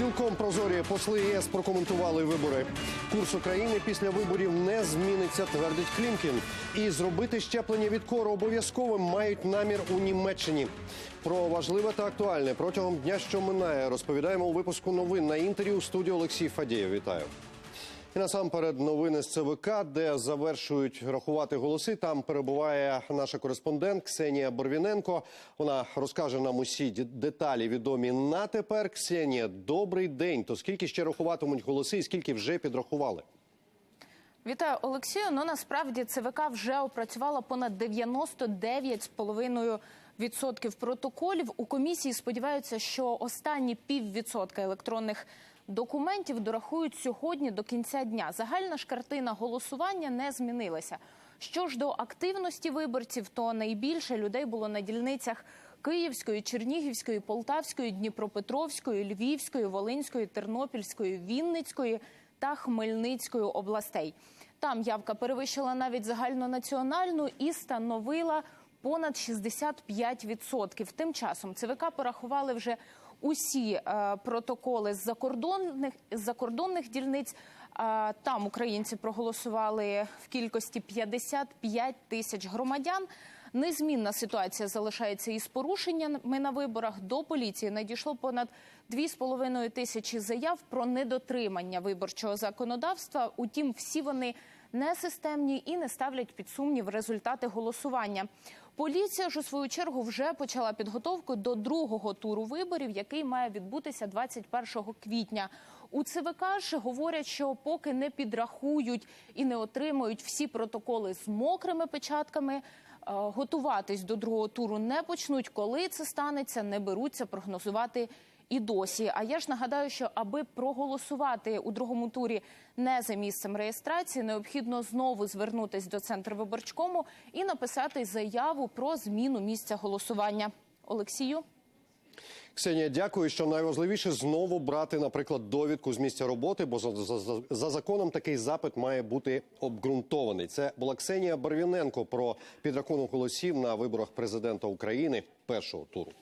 Цілком прозорі посли ЄС прокоментували вибори. Курс України після виборів не зміниться, твердить Клімкін. І зробити щеплення від кору обов'язковим мають намір у Німеччині. Про важливе та актуальне протягом дня, що минає, розповідаємо у випуску новин на інтері у студії Олексій Фадєєв. Вітаю. І насамперед новини з ЦВК, де завершують рахувати голоси. Там перебуває наша кореспондент Ксенія Борвіненко. Вона розкаже нам усі деталі відомі на тепер. Ксенія, добрий день. То скільки ще рахуватимуть голоси, і скільки вже підрахували? Вітаю, Олексію. Ну насправді ЦВК вже опрацювала понад 99,5% протоколів. У комісії сподіваються, що останні піввідсотка електронних документів дорахують сьогодні до кінця дня. Загальна ж картина голосування не змінилася. Що ж до активності виборців, то найбільше людей було на дільницях Київської, Чернігівської, Полтавської, Дніпропетровської, Львівської, Волинської, Тернопільської, Вінницької та Хмельницької областей. Там явка перевищила навіть загальнонаціональну і становила понад 65%. Тим часом ЦВК порахували вже усі е, протоколи з закордонних з закордонних дільниць. Там українці проголосували в кількості 55 тисяч громадян. Незмінна ситуація залишається із порушеннями на виборах. До поліції надійшло понад 2,5 тисячі заяв про недотримання виборчого законодавства. Утім, всі вони не системні і не ставлять під сумнів результати голосування. Поліція ж у свою чергу вже почала підготовку до другого туру виборів, який має відбутися 21 квітня. У ЦВК ж говорять, що поки не підрахують і не отримують всі протоколи з мокрими печатками. е, Готуватись до другого туру не почнуть. Коли це станеться, не беруться прогнозувати і досі. А я ж нагадаю, що аби проголосувати у другому турі не за місцем реєстрації, необхідно знову звернутись до центру виборчкому і написати заяву про зміну місця голосування. Олексію. Ксенія, дякую, що найважливіше знову брати, наприклад, довідку з місця роботи, бо за, за- за законом такий запит має бути обґрунтований. Це була Ксенія Барвіненко про підрахунок голосів на виборах президента України першого туру.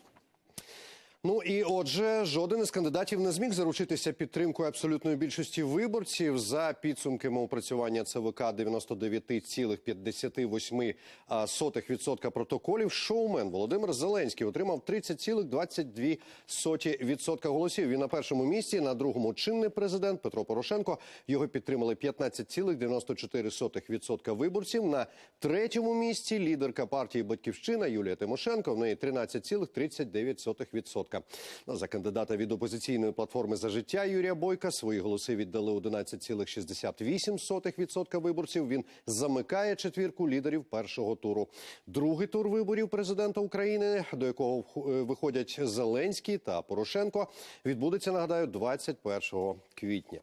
Ну і отже, жоден із кандидатів не зміг заручитися підтримкою абсолютної більшості виборців за підсумками опрацювання ЦВК 99,58% протоколів. Шоумен Володимир Зеленський отримав 30,22% голосів. Він на першому місці, на другому чинний президент Петро Порошенко. Його підтримали 15,94% виборців. На третьому місці лідерка партії Батьківщина Юлія Тимошенко. В неї 13,39%. Ну, за кандидата від опозиційної платформи за життя Юрія Бойка свої голоси віддали 11,68% виборців. Він замикає четвірку лідерів першого туру. Другий тур виборів президента України, до якого е, виходять Зеленський та Порошенко, відбудеться нагадаю 21 квітня.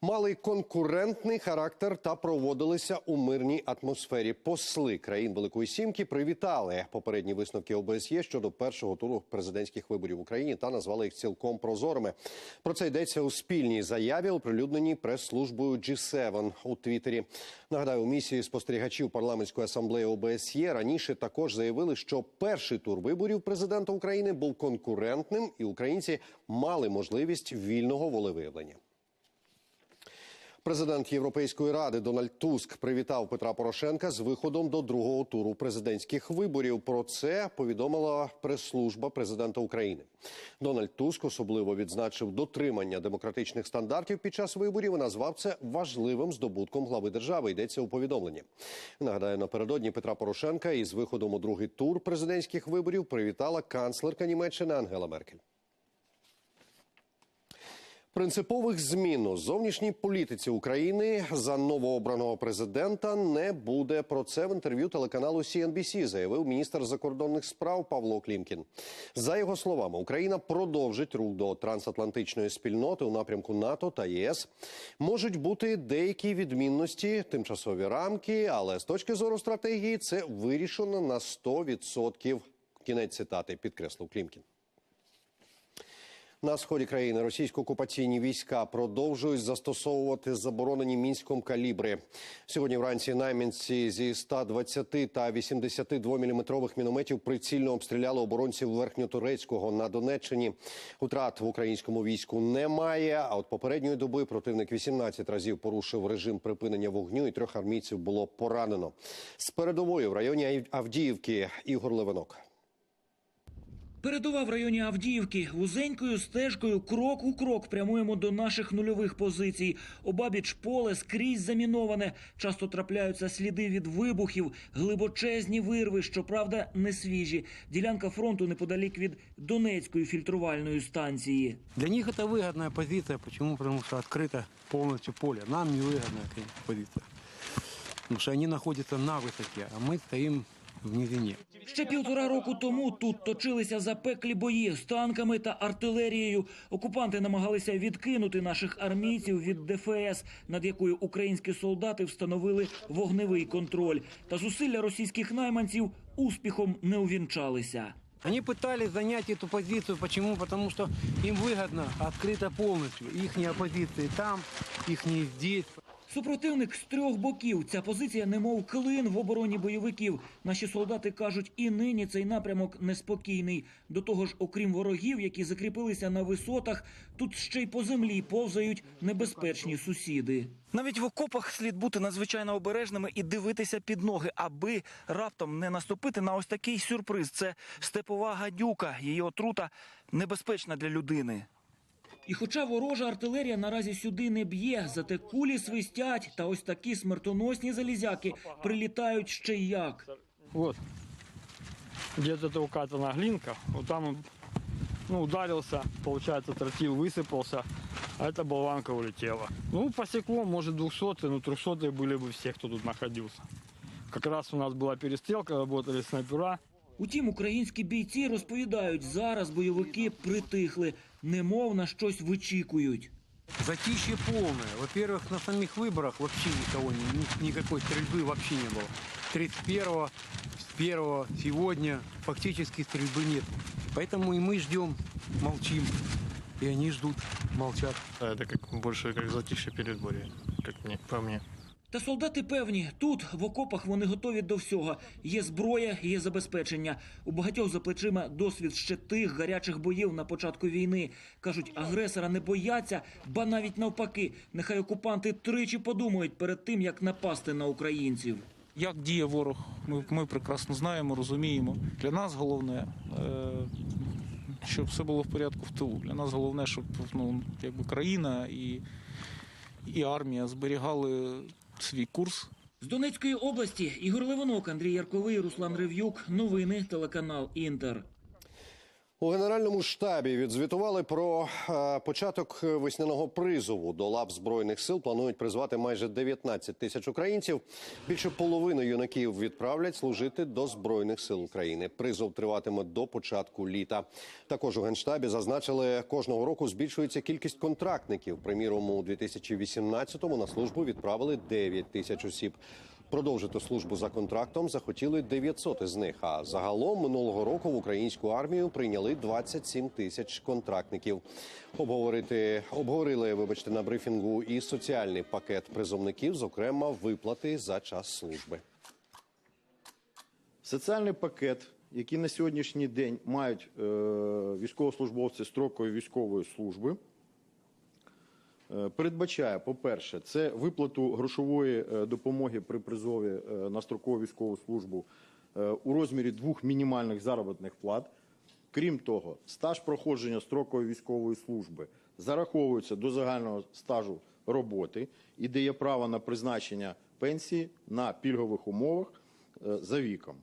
Мали конкурентний характер та проводилися у мирній атмосфері. Посли країн Великої Сімки привітали попередні висновки ОБСЄ щодо першого туру президентських виборів в Україні та назвали їх цілком прозорими. Про це йдеться у спільній заяві, оприлюдненій прес-службою G7 у Твіттері. Нагадаю, у місії спостерігачів парламентської асамблеї ОБСЄ раніше також заявили, що перший тур виборів президента України був конкурентним, і українці мали можливість вільного волевиявлення. Президент Європейської ради Дональд Туск привітав Петра Порошенка з виходом до другого туру президентських виборів. Про це повідомила прес-служба президента України. Дональд Туск особливо відзначив дотримання демократичних стандартів під час виборів і назвав це важливим здобутком глави держави. Йдеться у повідомленні. Нагадаю, напередодні Петра Порошенка із виходом у другий тур президентських виборів привітала канцлерка Німеччини Ангела Меркель. Принципових змін у зовнішній політиці України за новообраного президента не буде. Про це в інтерв'ю телеканалу CNBC заявив міністр закордонних справ Павло Клімкін. За його словами, Україна продовжить рух до трансатлантичної спільноти у напрямку НАТО та ЄС. Можуть бути деякі відмінності, тимчасові рамки, але з точки зору стратегії це вирішено на 100%. Кінець цитати підкреслив Клімкін. На сході країни російсько-окупаційні війська продовжують застосовувати заборонені мінськом калібри. Сьогодні вранці найманці зі 120 та 82 міліметрових мінометів прицільно обстріляли оборонців Верхньотурецького на Донеччині. Утрат в українському війську немає. А от попередньої доби противник 18 разів порушив режим припинення вогню, і трьох армійців було поранено. З передової в районі Авдіївки Ігор Левинок. Передова в районі Авдіївки вузенькою стежкою крок у крок прямуємо до наших нульових позицій. Обабіч поле скрізь заміноване. Часто трапляються сліди від вибухів, глибочезні вирви, щоправда, не свіжі. Ділянка фронту неподалік від Донецької фільтрувальної станції. Для них это выгодная позиция. Почему? Потому что открыто полностью поле. Нам невыгодная конечно, позиция. Потому что они находятся на высоте, а мы стоим в низине. Ще півтора року тому тут точилися запеклі бої з танками та артилерією. Окупанти намагалися відкинути наших армійців від ДФС, над якою українські солдати встановили вогневий контроль. Та зусилля російських найманців успіхом не увінчалися. Они пытались занять эту позицию. Почему? Потому что им выгодно открыто полностью. Их позиции там, их здесь. Супротивник з трьох боків. Ця позиція немов клин в обороні бойовиків. Наші солдати кажуть, і нині цей напрямок неспокійний. До того ж, окрім ворогів, які закріпилися на висотах, тут ще й по землі повзають небезпечні сусіди. Навіть в окопах слід бути надзвичайно обережними і дивитися під ноги, аби раптом не наступити на ось такий сюрприз. Це степова гадюка. Її отрута небезпечна для людини. І хоча ворожа артилерія наразі сюди не б'є, зате кулі свистять, та ось такі смертоносні залізяки прилітають ще й як. Вот. Где-то это укатана глинка. Вот там он ну, ударился, получается, тротил высыпался, а эта болванка улетела. Ну, посекло, может, 200 но 300 были бы все, кто тут находился. Как раз у нас была перестрелка, работали снайпера. Утім, українські бійці розповідають, зараз бойовики притихли, немов на щось вичікують. Затишье полное. Во-первых, на самих выборах вообще никого, ни- ни- никакой стрельбы вообще не было. 31-го, с 1 сегодня фактически стрельбы нет. Поэтому и мы ждем, молчим. И они ждут, молчат. Да, это как больше как затишье перед бурей, как мне, по мне. Та солдати певні, тут в окопах вони готові до всього. Є зброя, є забезпечення. У багатьох за плечима досвід ще тих гарячих боїв на початку війни. кажуть, агресора не бояться, ба навіть навпаки. Нехай окупанти тричі подумають перед тим, як напасти на українців. Як діє ворог, ми, ми прекрасно знаємо, розуміємо. Для нас головне, е, щоб все було в порядку в тилу. Для нас головне, щоб ну, якби країна і, і армія зберігали свій курс, З Донецької області Ігор Левонок, Андрій Ярковий, Руслан Рев'юк. Новини телеканал Інтер. У генеральному штабі відзвітували про е, початок весняного призову до лав збройних сил. Планують призвати майже 19 тисяч українців. Більше половини юнаків відправлять служити до збройних сил України. Призов триватиме до початку літа. Також у генштабі зазначили, кожного року збільшується кількість контрактників. Приміром, у 2018-му на службу відправили 9 тисяч осіб. Продовжити службу за контрактом захотіли 900 із них. А загалом минулого року в українську армію прийняли 27 тисяч контрактників. Обговорити обговорили, вибачте, на брифінгу і соціальний пакет призовників, зокрема виплати за час служби. Соціальний пакет, який на сьогоднішній день мають е, військовослужбовці строкової військової служби, передбачає, по-перше, це виплату грошової е, допомоги при призові е, на строкову військову службу е, у розмірі двох мінімальних заробітних плат. Крім того, стаж проходження строкової військової служби зараховується до загального стажу роботи і дає право на призначення пенсії на пільгових умовах е, за віком.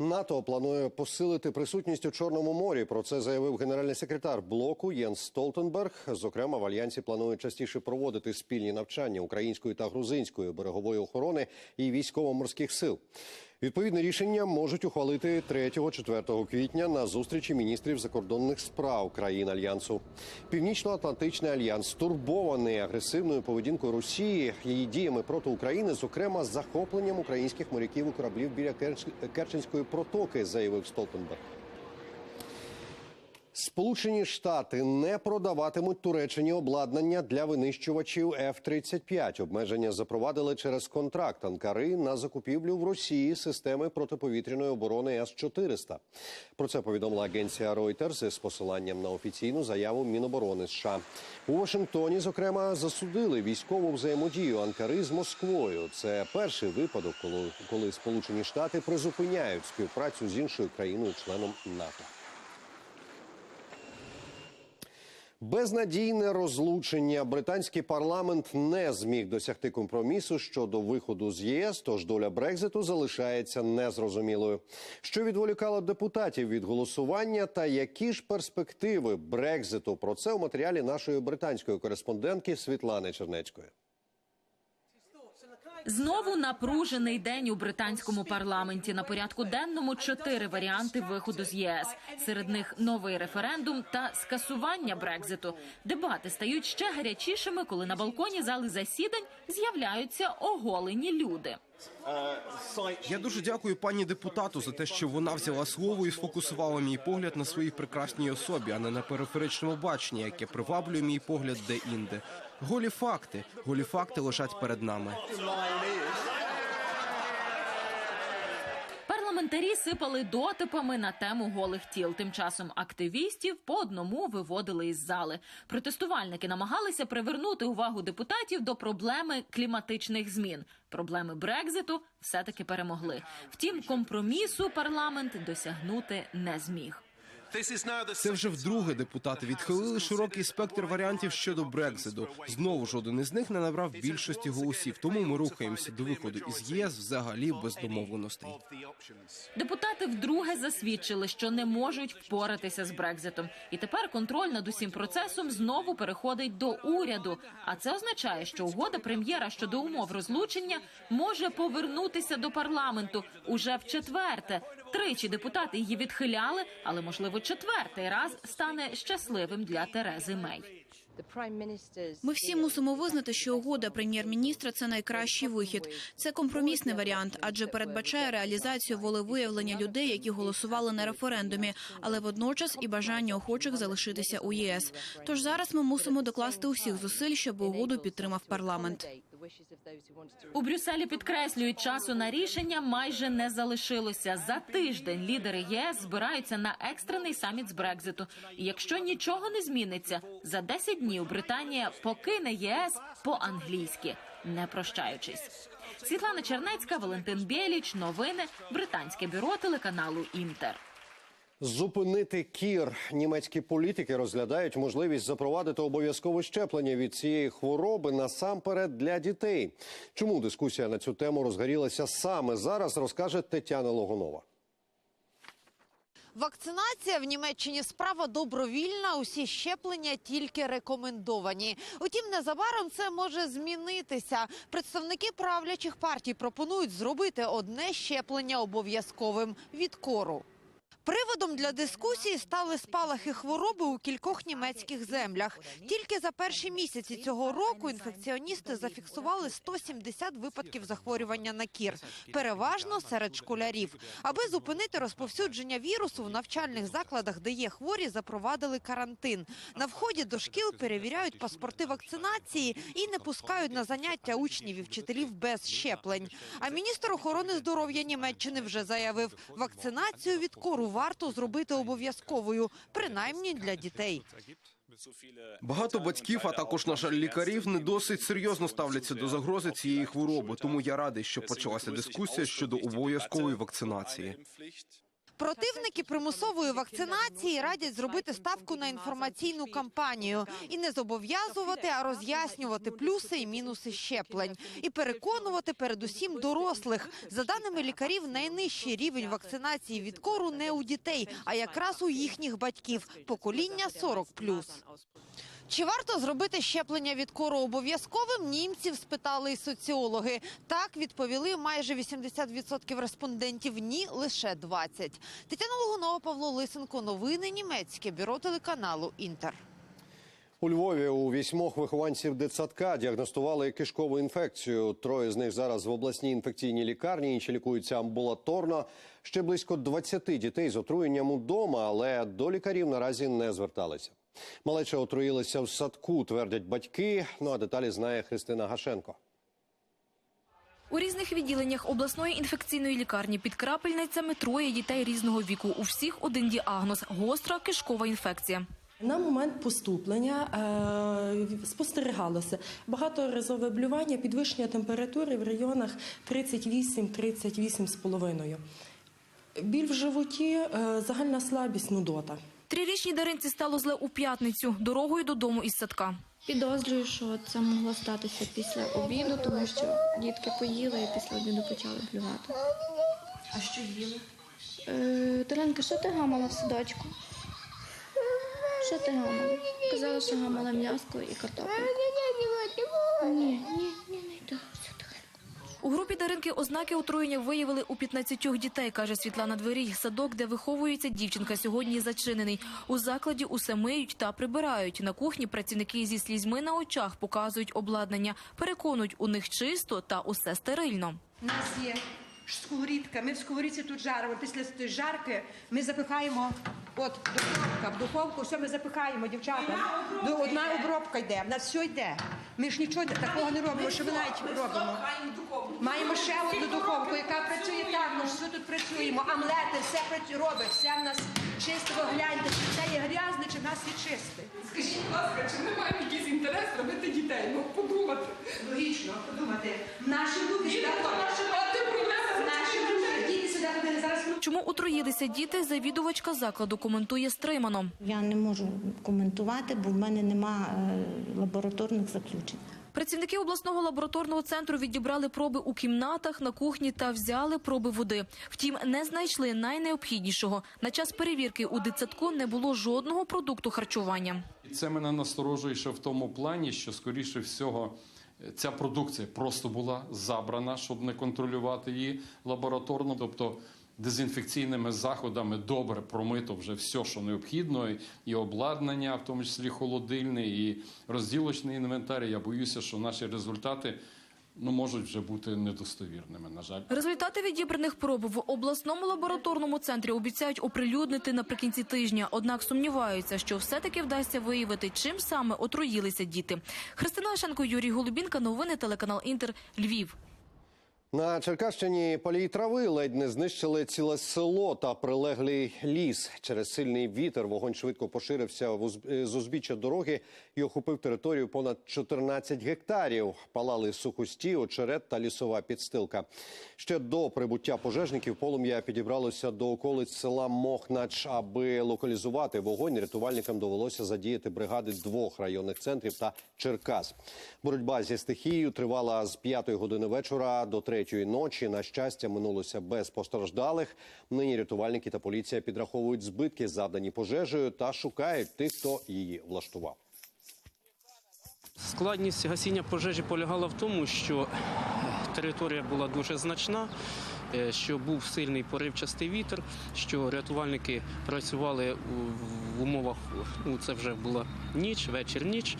НАТО планує посилити присутність у Чорному морі. Про це заявив генеральний секретар блоку Єнс Столтенберг. Зокрема, в альянсі планують частіше проводити спільні навчання української та грузинської берегової охорони і військово-морських сил. Відповідне рішення можуть ухвалити 3-4 квітня на зустрічі міністрів закордонних справ країн альянсу. Північно-Атлантичний альянс стурбований агресивною поведінкою Росії, її діями проти України, зокрема захопленням українських моряків у кораблів біля Керч- Керченської протоки, заявив Столтенберг. Сполучені Штати не продаватимуть Туреччині обладнання для винищувачів F-35. Обмеження запровадили через контракт Анкари на закупівлю в Росії системи протиповітряної оборони С-400. Про це повідомила агенція Reuters з посиланням на офіційну заяву Міноборони США. У Вашингтоні, зокрема, засудили військову взаємодію Анкари з Москвою. Це перший випадок, коли, коли Сполучені Штати призупиняють співпрацю з іншою країною-членом НАТО. Безнадійне розлучення. Британський парламент не зміг досягти компромісу щодо виходу з ЄС. Тож доля Брекзиту залишається незрозумілою. Що відволікало депутатів від голосування, та які ж перспективи Брекзиту? Про це у матеріалі нашої британської кореспондентки Світлани Чернецької. Знову напружений день у британському парламенті. На порядку денному чотири варіанти виходу з ЄС. Серед них новий референдум та скасування Брекзиту. Дебати стають ще гарячішими, коли на балконі зали засідань з'являються оголені люди. Я дуже дякую пані депутату за те, що вона взяла слово і сфокусувала мій погляд на своїй прекрасній особі, а не на периферичному баченні, яке приваблює мій погляд де-інде. Голі факти, голі факти лежать перед нами. Парламентарі сипали дотипами на тему голих тіл. Тим часом активістів по одному виводили із зали. Протестувальники намагалися привернути увагу депутатів до проблеми кліматичних змін. Проблеми Брекзиту все-таки перемогли. Втім, компромісу парламент досягнути не зміг. Це вже вдруге депутати відхилили широкий спектр варіантів щодо Брекзиту. Знову жоден із них не набрав більшості голосів. Тому ми рухаємося до виходу із ЄС взагалі без домовленостей. Депутати вдруге засвідчили, що не можуть впоратися з Брекзитом, і тепер контроль над усім процесом знову переходить до уряду. А це означає, що угода прем'єра щодо умов розлучення може повернутися до парламенту уже в четверте. Тричі депутати її відхиляли, але можливо четвертий раз стане щасливим для Терези Мей. Ми всі мусимо визнати, що угода прем'єр-міністра це найкращий вихід. Це компромісний варіант, адже передбачає реалізацію волевиявлення людей, які голосували на референдумі, але водночас і бажання охочих залишитися у ЄС. Тож зараз ми мусимо докласти усіх зусиль, щоб угоду підтримав парламент. У Брюсселі підкреслюють, часу на рішення майже не залишилося. За тиждень лідери ЄС збираються на екстрений саміт з Брекзиту. І якщо нічого не зміниться, за 10 днів Британія покине ЄС по-англійськи, не прощаючись. Світлана Чернецька, Валентин Біліч. Новини. Британське бюро телеканалу Інтер. Зупинити кір німецькі політики розглядають можливість запровадити обов'язкове щеплення від цієї хвороби насамперед для дітей. Чому дискусія на цю тему розгорілася саме зараз? Розкаже Тетяна Логунова. Вакцинація в Німеччині справа добровільна. Усі щеплення тільки рекомендовані. Утім, незабаром це може змінитися. Представники правлячих партій пропонують зробити одне щеплення обов'язковим від кору. Приводом для дискусії стали спалахи хвороби у кількох німецьких землях. Тільки за перші місяці цього року інфекціоністи зафіксували 170 випадків захворювання на кір, переважно серед школярів. Аби зупинити розповсюдження вірусу в навчальних закладах, де є хворі, запровадили карантин. На вході до шкіл перевіряють паспорти вакцинації і не пускають на заняття учнів і вчителів без щеплень. А міністр охорони здоров'я Німеччини вже заявив, вакцинацію від кору варто зробити обов'язковою, принаймні для дітей. Багато батьків, а також, на жаль, лікарів, не досить серйозно ставляться до загрози цієї хвороби. Тому я радий, що почалася дискусія щодо обов'язкової вакцинації. Противники примусової вакцинації радять зробити ставку на інформаційну кампанію і не зобов'язувати, а роз'яснювати плюси і мінуси щеплень і переконувати передусім дорослих. За даними лікарів, найнижчий рівень вакцинації від кору не у дітей, а якраз у їхніх батьків покоління 40+. Чи варто зробити щеплення від кору обов'язковим? Німців спитали і соціологи. Так відповіли майже 80% респондентів. Ні, лише 20%. Тетяна Логунова, Павло Лисенко. Новини німецьке бюро телеканалу Інтер. У Львові у вісьмох вихованців дитсадка діагностували кишкову інфекцію. Троє з них зараз в обласній інфекційній лікарні, інші лікуються амбулаторно. Ще близько 20 дітей з отруєнням удома, але до лікарів наразі не зверталися. Малеча отруїлися в садку, твердять батьки. Ну а деталі знає Христина Гашенко. У різних відділеннях обласної інфекційної лікарні під крапельницями троє дітей різного віку. У всіх один діагноз – гостра кишкова інфекція. На момент поступлення е, спостерігалося багаторазове блювання, підвищення температури в районах 38-38,5. Біль в животі, е, загальна слабість, нудота. Трирічній Даринці стало зле у п'ятницю дорогою додому із садка. Підозрюю, що це могло статися після обіду, тому що дітки поїли і після обіду почали блювати. А що їли? Е, що ти гамала в садочку? Що ти гамала? Казала, що гамала м'яско і картоплю. Ні, ні, ні, не йду. Все тихо. У групі Даринки ознаки отруєння виявили у 15 дітей, каже Світлана Дверій. Садок, де виховується дівчинка, сьогодні зачинений. У закладі усе миють та прибирають. На кухні працівники зі слізьми на очах показують обладнання. Переконують, у них чисто та усе стерильно. У нас є сковорідка. Ми в сковорідці тут жаримо. Після цієї жарки ми запихаємо от духовка. В духовку все ми запихаємо, дівчата. Одна, одна обробка йде. В нас все йде. Ми ж нічого такого не робимо, що ми навіть робимо. Маємо ще одну духовку, яка працює так. Ми ж все тут працюємо. Амлети, все працює, робить. Все в нас чисто. Гляньте, чи це є грязне, чи в нас є чисте. Скажіть, будь ласка, чи ми маємо якийсь інтерес робити дітей? Ну, подумати. Логічно, подумати. Наші люди сюди ходять. А ти проблема Наші люди, діти сюди Чому отруїлися діти, завідувачка закладу коментує стримано. Я не можу коментувати, бо в мене нема е, лабораторних заключень. Працівники обласного лабораторного центру відібрали проби у кімнатах, на кухні та взяли проби води. Втім, не знайшли найнеобхіднішого. На час перевірки у дитсадку не було жодного продукту харчування. І це мене насторожує ще в тому плані, що скоріше всього. Ця продукція просто була забрана, щоб не контролювати її лабораторно, тобто дезінфекційними заходами добре промито вже все, що необхідно, і обладнання, в тому числі холодильний, і розділочний інвентар. Я боюся, що наші результати ну можуть вже бути недостовірними. На жаль. Результати відібраних проб в обласному лабораторному центрі обіцяють оприлюднити наприкінці тижня. Однак сумніваються, що все-таки вдасться виявити, чим саме отруїлися діти. Христина Ашенко, Юрій Голубінка. Новини телеканал Інтер. Львів. На Черкащині полій трави ледь не знищили ціле село та прилеглий ліс. Через сильний вітер вогонь швидко поширився е, з узбіччя дороги і охопив територію понад 14 гектарів. Палали сухості, очерет та лісова підстилка. Ще до прибуття пожежників полум'я підібралося до околиць села Мохнач. Аби локалізувати вогонь, рятувальникам довелося задіяти бригади двох районних центрів та Черкас. Боротьба зі стихією тривала з 5 години вечора до 3 ночі. На щастя, минулося без постраждалих. Нині рятувальники та поліція підраховують збитки, завдані пожежею, та шукають тих, хто її влаштував. Складність гасіння пожежі полягала в тому, що територія була дуже значна, е, що був сильний поривчастий вітер, що рятувальники працювали в умовах, ну це вже була ніч, вечір ніч.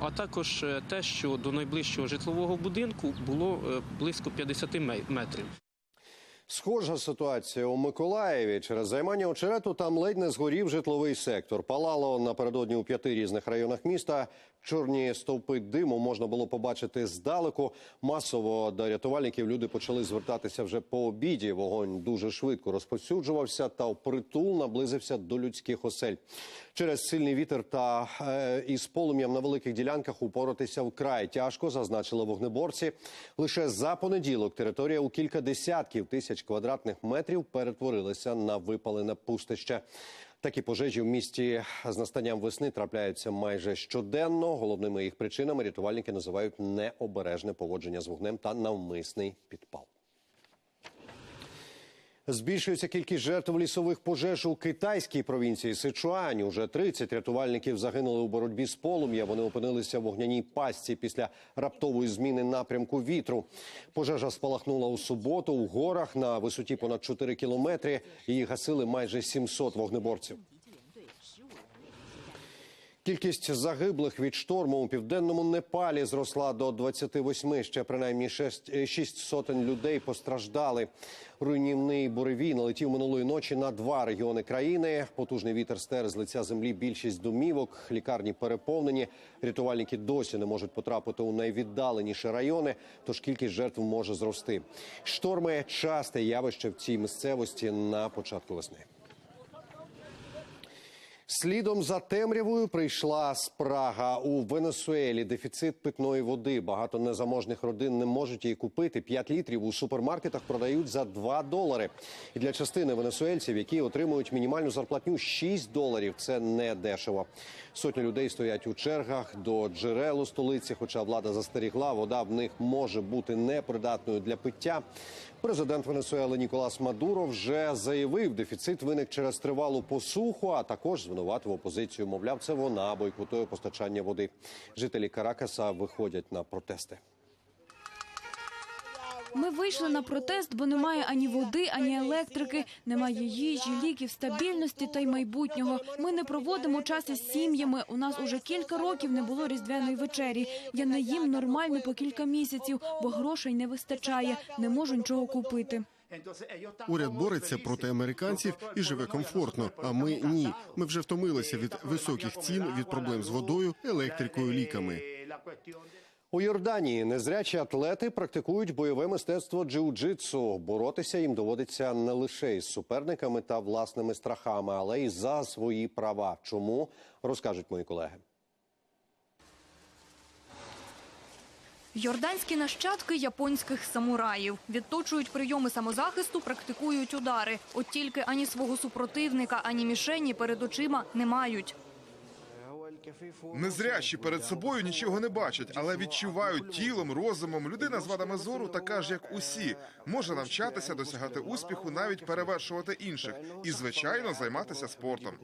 А також е, те, що до найближчого житлового будинку було е, близько 50 метрів. Схожа ситуація у Миколаєві. Через займання очерету там ледь не згорів житловий сектор. Палало напередодні у п'яти різних районах міста. Чорні стовпи диму можна було побачити здалеку. Масово до рятувальників люди почали звертатися вже по обіді. Вогонь дуже швидко розповсюджувався та впритул наблизився до людських осель. Через сильний вітер та е, із полум'ям на великих ділянках упоратися вкрай тяжко, зазначили вогнеборці. Лише за понеділок територія у кілька десятків тисяч квадратних метрів перетворилася на випалене пустище. Такі пожежі в місті з настанням весни трапляються майже щоденно. Головними їх причинами рятувальники називають необережне поводження з вогнем та навмисний підпал. Збільшується кількість жертв лісових пожеж у китайській провінції Сичуань. Уже 30 рятувальників загинули у боротьбі з полум'я. Вони опинилися в вогняній пастці після раптової зміни напрямку вітру. Пожежа спалахнула у суботу у горах на висоті понад 4 кілометри. Її гасили майже 700 вогнеборців. Кількість загиблих від шторму у південному Непалі зросла до 28. Ще принаймні 6, 6 сотень людей постраждали. Руйнівний буревій налетів минулої ночі на два регіони країни. Потужний вітер стер з лиця землі більшість домівок. Лікарні переповнені. Рятувальники досі не можуть потрапити у найвіддаленіші райони, тож кількість жертв може зрости. Шторми часте явище в цій місцевості на початку весни. Слідом за темрявою прийшла спрага у Венесуелі. Дефіцит питної води. Багато незаможних родин не можуть її купити. 5 літрів у супермаркетах продають за 2 долари. І для частини венесуельців, які отримують мінімальну зарплатню 6 доларів, це не дешево. Сотні людей стоять у чергах до джерел у столиці. Хоча влада застерігла, вода в них може бути непридатною для пиття. Президент Венесуели Ніколас Мадуро вже заявив, дефіцит виник через тривалу посуху, а також звинуватив опозицію. Мовляв, це вона бойкотує постачання води. Жителі Каракаса виходять на протести. Ми вийшли на протест, бо немає ані води, ані електрики, немає їжі, ліків, стабільності та й майбутнього. Ми не проводимо час із сім'ями. У нас уже кілька років не було різдвяної вечері. Я не їм нормально по кілька місяців, бо грошей не вистачає. Не можу нічого купити. Уряд бореться проти американців і живе комфортно. А ми ні. Ми вже втомилися від високих цін, від проблем з водою, електрикою, ліками. У Йорданії незрячі атлети практикують бойове мистецтво джиу-джитсу. Боротися їм доводиться не лише із суперниками та власними страхами, але й за свої права. Чому розкажуть мої колеги? Йорданські нащадки японських самураїв відточують прийоми самозахисту, практикують удари. От тільки ані свого супротивника, ані мішені перед очима не мають. Незрячі перед собою нічого не бачать, але відчувають тілом, розумом. Людина з вадами зору така ж, як усі, може навчатися досягати успіху, навіть перевершувати інших, і звичайно займатися спортом.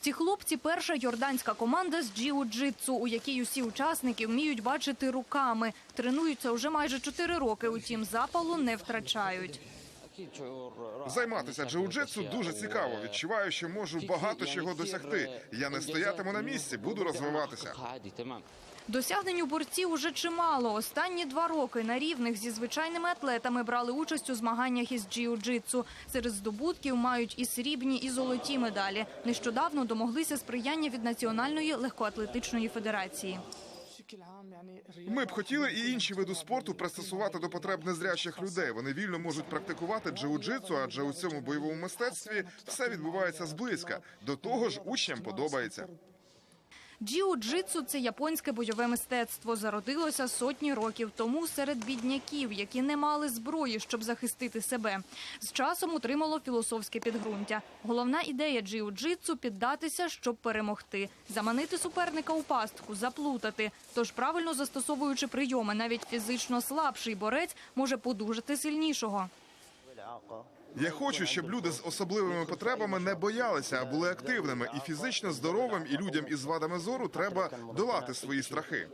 Ці хлопці перша йорданська команда з джиу-джитсу, у якій усі учасники вміють бачити руками. Тренуються вже майже чотири роки, утім запалу не втрачають. Займатися джиу-джитсу дуже цікаво. Відчуваю, що можу багато чого досягти. Я не стоятиму на місці, буду розвиватися. Досягнень у борців уже чимало. Останні два роки на рівних зі звичайними атлетами брали участь у змаганнях із джиу-джитсу. Серед здобутків мають і срібні, і золоті медалі. Нещодавно домоглися сприяння від Національної легкоатлетичної федерації. Ми б хотіли і інші види спорту пристосувати до потреб незрячих людей. Вони вільно можуть практикувати джиу-джитсу, адже у цьому бойовому мистецтві все відбувається зблизька. До того ж, учням подобається. Джіу-джитсу – це японське бойове мистецтво. Зародилося сотні років тому серед бідняків, які не мали зброї, щоб захистити себе. З часом утримало філософське підґрунтя. Головна ідея джіу-джитсу – піддатися, щоб перемогти. Заманити суперника у пастку, заплутати. Тож, правильно застосовуючи прийоми, навіть фізично слабший борець може подужати сильнішого. Я хочу, щоб люди з особливими потребами не боялися, а були активними і фізично здоровим, і людям із вадами зору треба долати свої страхи.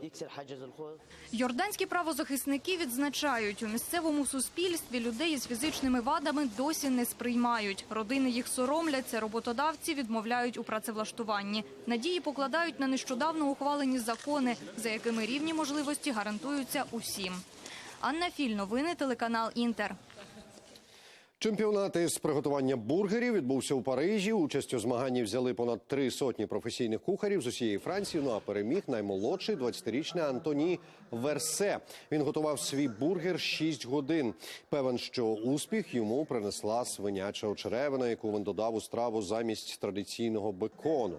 Йорданські правозахисники відзначають, у місцевому суспільстві людей із фізичними вадами досі не сприймають. Родини їх соромляться, роботодавці відмовляють у працевлаштуванні. Надії покладають на нещодавно ухвалені закони, за якими рівні можливості гарантуються усім. Анна Філь, новини, телеканал Інтер. Чемпіонат із приготування бургерів відбувся у Парижі. Участь у змаганні взяли понад три сотні професійних кухарів з усієї Франції. Ну а переміг наймолодший 20-річний Антоні Версе. Він готував свій бургер 6 годин. Певен, що успіх йому принесла свиняча очеревина, яку він додав у страву замість традиційного бекону.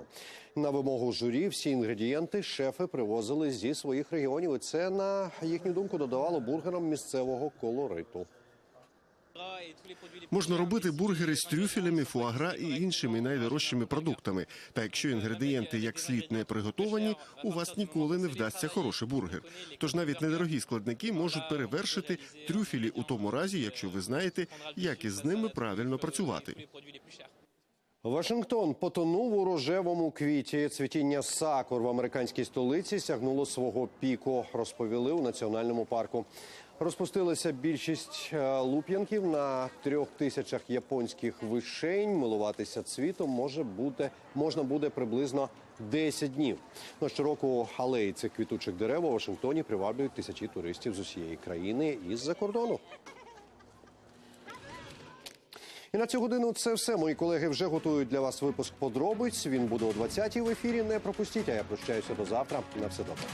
На вимогу журі всі інгредієнти шефи привозили зі своїх регіонів. І це на їхню думку додавало бургерам місцевого колориту. Можна робити бургери з трюфелями, фуагра і іншими найдорожчими продуктами. Та якщо інгредієнти як слід не приготовані, у вас ніколи не вдасться хороший бургер. Тож навіть недорогі складники можуть перевершити трюфелі у тому разі, якщо ви знаєте, як із ними правильно працювати. Вашингтон потонув у рожевому квіті. Цвітіння сакур в американській столиці сягнуло свого піку. Розповіли у національному парку. Розпустилася більшість е, луп'янків на трьох тисячах японських вишень. Милуватися цвітом може бути можна буде приблизно 10 днів. Ну, щороку алеї цих квітучих дерев у Вашингтоні приваблюють тисячі туристів з усієї країни і з-за кордону. І на цю годину це все. Мої колеги вже готують для вас випуск подробиць. Він буде о 20-й в ефірі. Не пропустіть. А я прощаюся до завтра. На все добре.